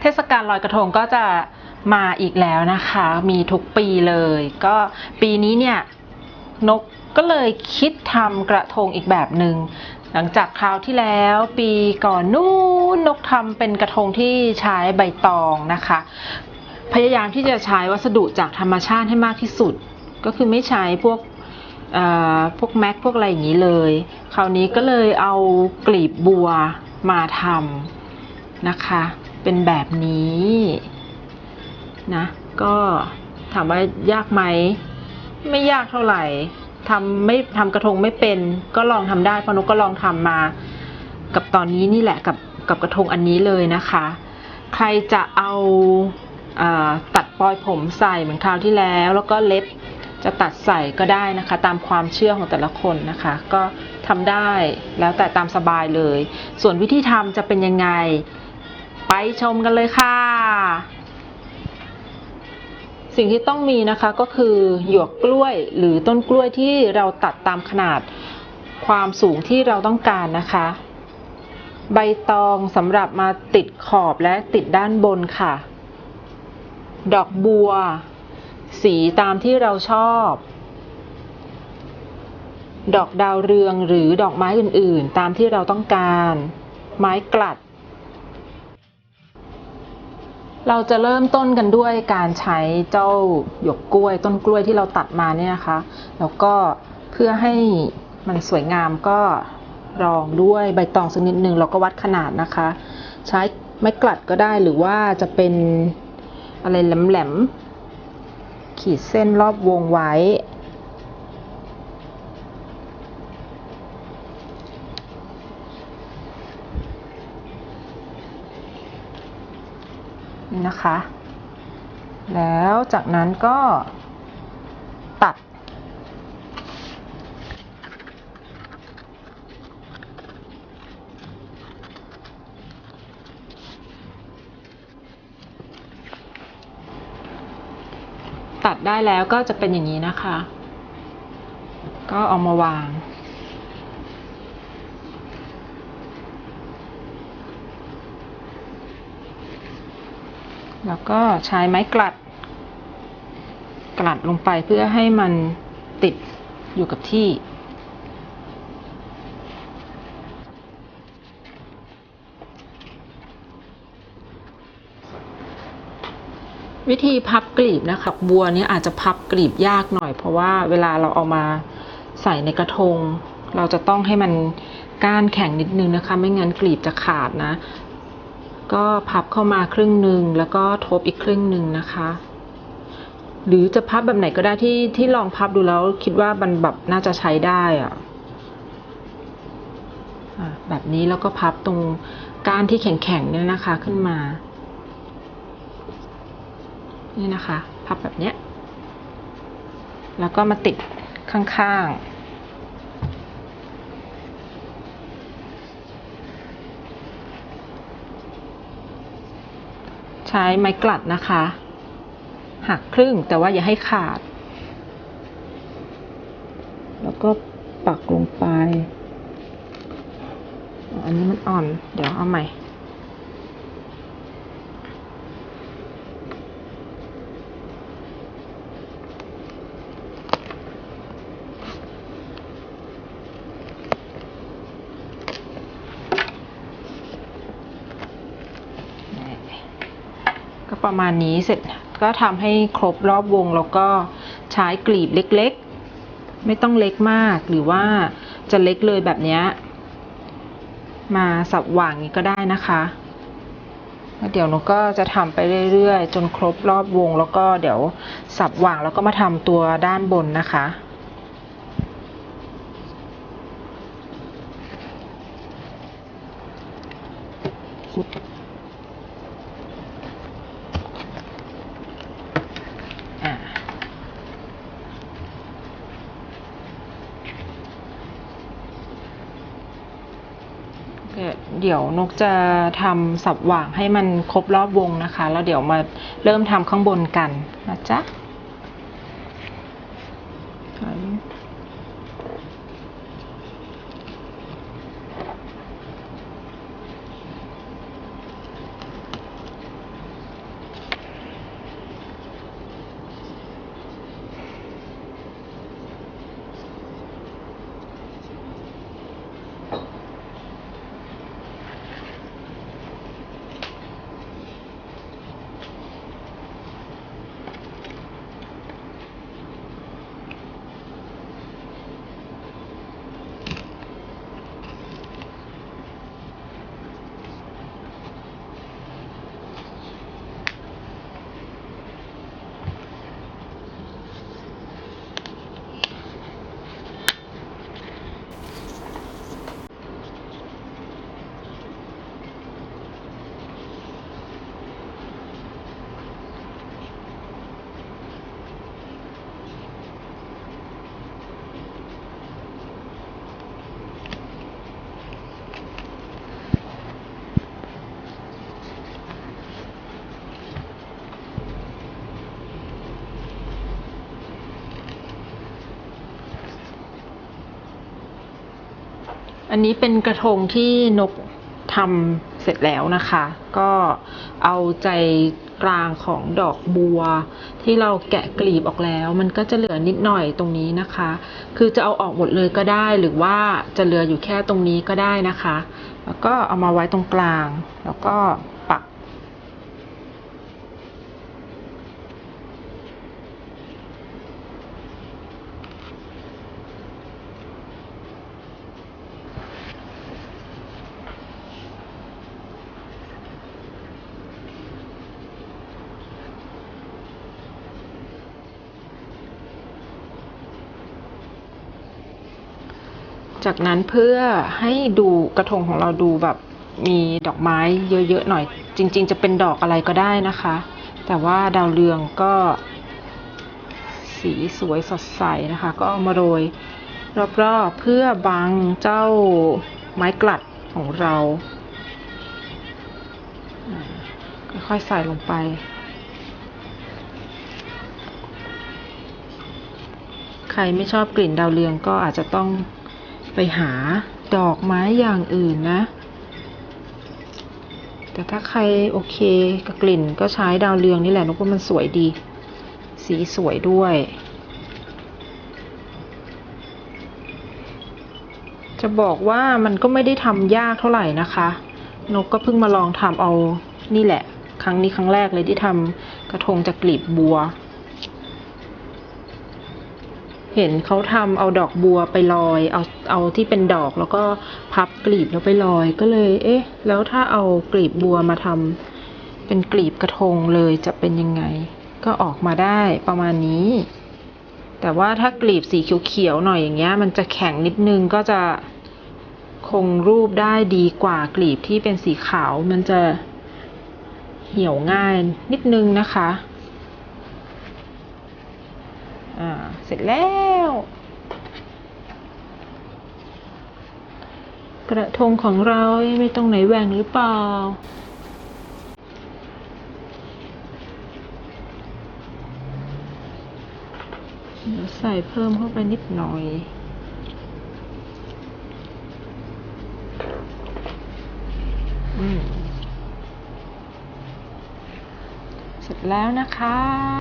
เทศกาลลอยกระทงก็จะมาอีกแล้วนะคะ มีทุกปีเลย ก็ปีนี้เนี่ยนกก็เลยคิดทำกระทงอีกแบบหนึง่งหลังจากคราวที่แล้วปีก่อนนู้นนกทำเป็นกระทงที่ใช้ใบตองนะคะ พยายามที่จะใช้วัสดุจากธรรมชาติให้มากที่สุด ก็คือไม่ใช้พวกเอ่อพวกแม็กพวกอะไรอย่างนี้เลย คราวนี้ก็เลยเอากลีบบัวมาทำนะคะ เป็นแบบนี้นะก็ถามว่ายากไหมไม่ยากเท่าไหร่ทำไม่ทำกระทงไม่เป็น ก็ลองทำได้เพราะนกก็ลองทำมา กับตอนนี้นี่แหละกับกับกระทงอันนี้เลยนะคะ ใครจะเอาอาตัดปลอยผมใส่เหมือนคราวที่แล้ว แล้วก็เล็บจะตัดใส่ก็ได้นะคะ ตามความเชื่อของแต่ละคนนะคะ ก็ทำได้แล้วแต่ตามสบายเลย ส่วนวิธีทำจะเป็นยังไง ไปชมกันเลยค่ะ สิ่งที่ต้องมีนะคะก็คือหยวกกล้วยหรือต้นกล้วยที่เราตัดตามขนาดความสูงที่เราต้องการนะคะ ใบตองสำหรับมาติดขอบและติดด้านบนค่ะ ดอกบัว สีตามที่เราชอบ ดอกดาวเรืองหรือดอกไม้อื่นๆ ตามที่เราต้องการ ไม้กลัด เราจะเริ่มต้นกันด้วยการใช้เจ้าหยวกกล้วยต้นกล้วยที่เราตัดมาเนี่ยนะคะ แล้วก็เพื่อให้มันสวยงามก็รองด้วยใบตองสักนิดหนึ่งเราก็วัดขนาดนะคะ ใช้ไม้กลัดก็ได้หรือว่าจะเป็นอะไรแหลมๆขีดเส้นรอบวงไว้ นี่นะคะ แล้วจากนั้นก็ตัด ตัดได้แล้วก็จะเป็นอย่างนี้นะคะ ก็เอามาวาง แล้วก็ใช้ไม้กลัด กลัดลงไปเพื่อให้มันติดอยู่กับที่ วิธีพับกลีบนะคะบัวนี้อาจจะพับกลีบยากหน่อย เพราะว่าเวลาเราเอามาใส่ในกระทง เราจะต้องให้มันก้านแข็งนิดนึงนะคะ ไม่งั้นกลีบจะขาดนะ ก็พับเข้ามาครึ่งหนึ่งแล้วก็ทบอีกครึ่งหนึ่งนะคะ หรือจะพับแบบไหนก็ได้ที่ที่ลองพับดูแล้วคิดว่ามันแบบน่าจะใช้ได้อะอะแบบนี้แล้วก็พับตรงก้านที่แข็งๆเนี่ยนะคะขึ้นมา นี่นะคะ พับแบบเนี้ย แล้วก็มาติดข้างๆ ใช้ไม้กลัดนะคะ หักครึ่งแต่ว่าอย่าให้ขาด แล้วก็ปักลงไป อันนี้มันอ่อน เดี๋ยวเอาใหม่ ก็ประมาณนี้เสร็จก็ทำให้ครบรอบวงแล้วก็ใช้กลีบเล็กๆ ไม่ต้องเล็กมากหรือว่าจะเล็กเลยแบบนี้มาสับหว่างนี้ก็ได้นะคะเดี๋ยวหนูก็จะทำไปเรื่อยๆ จนครบรอบวง แล้วก็เดี๋ยวสับหว่างแล้วก็มาทำตัวด้านบนนะคะโอ เดี๋ยวนกจะทำสับหว่างให้มันครบรอบวงนะคะ แล้วเดี๋ยวมาเริ่มทำข้างบนกันนะจ๊ะ อันนี้เป็นกระทงที่นกทำเสร็จแล้วนะคะ ก็เอาใจกลางของดอกบัว ที่เราแกะกลีบออกแล้ว มันก็จะเหลือนิดหน่อยตรงนี้นะคะ คือจะเอาออกหมดเลยก็ได้หรือว่าจะเหลืออยู่แค่ตรงนี้ก็ได้นะคะ แล้วก็เอามาไว้ตรงกลางแล้วก็ปัก จากนั้นเพื่อให้ดูกระทงของเราดูแบบมีดอกไม้เยอะๆหน่อย จริง ๆ จะเป็นดอกอะไรก็ได้นะคะ แต่ว่าดาวเรืองก็ สีสวยสดใสนะคะ ก็เอามาโรยรอบๆเพื่อบังเจ้าไม้กลัดของเราอ่าค่อยๆใส่ลงไป ใครไม่ชอบกลิ่นดาวเรืองก็อาจจะต้อง ไปหาดอกไม้อย่างอื่นนะ แต่ถ้าใครโอเคกับกลิ่นก็ใช้ดาวเรืองนี่แหละนกว่ามันสวยดี สีสวยด้วย จะบอกว่ามันก็ไม่ได้ทำยากเท่าไหร่นะคะ นกก็เพิ่งมาลองทำเอานี่แหละ ครั้งนี้ครั้งแรกเลยที่ทำกระทงจากกลีบบัว เห็นเขาทำเอาดอกบัวไปลอย เอาเอาที่เป็นดอกแล้วก็พับกลีบแล้วไปลอยก็เลย เอ๊ะ แล้วถ้าเอากลีบบัวมาทำเป็นกลีบกระทงเลยจะเป็นยังไง ก็ออกมาได้ประมาณนี้ แต่ว่าถ้ากลีบสีเขียวๆหน่อยอย่างเงี้ย มันจะแข็งนิดนึงก็จะคงรูปได้ดีกว่ากลีบที่เป็นสีขาวมันจะเหี่ยวง่ายนิดนึงนะคะ อ่า เสร็จแล้ว กระทงของเราไม่ตรงไหนแหว่งหรือเปล่า เดี๋ยวใส่เพิ่มเข้าไปนิดหน่อยอืมเสร็จแล้วนะคะ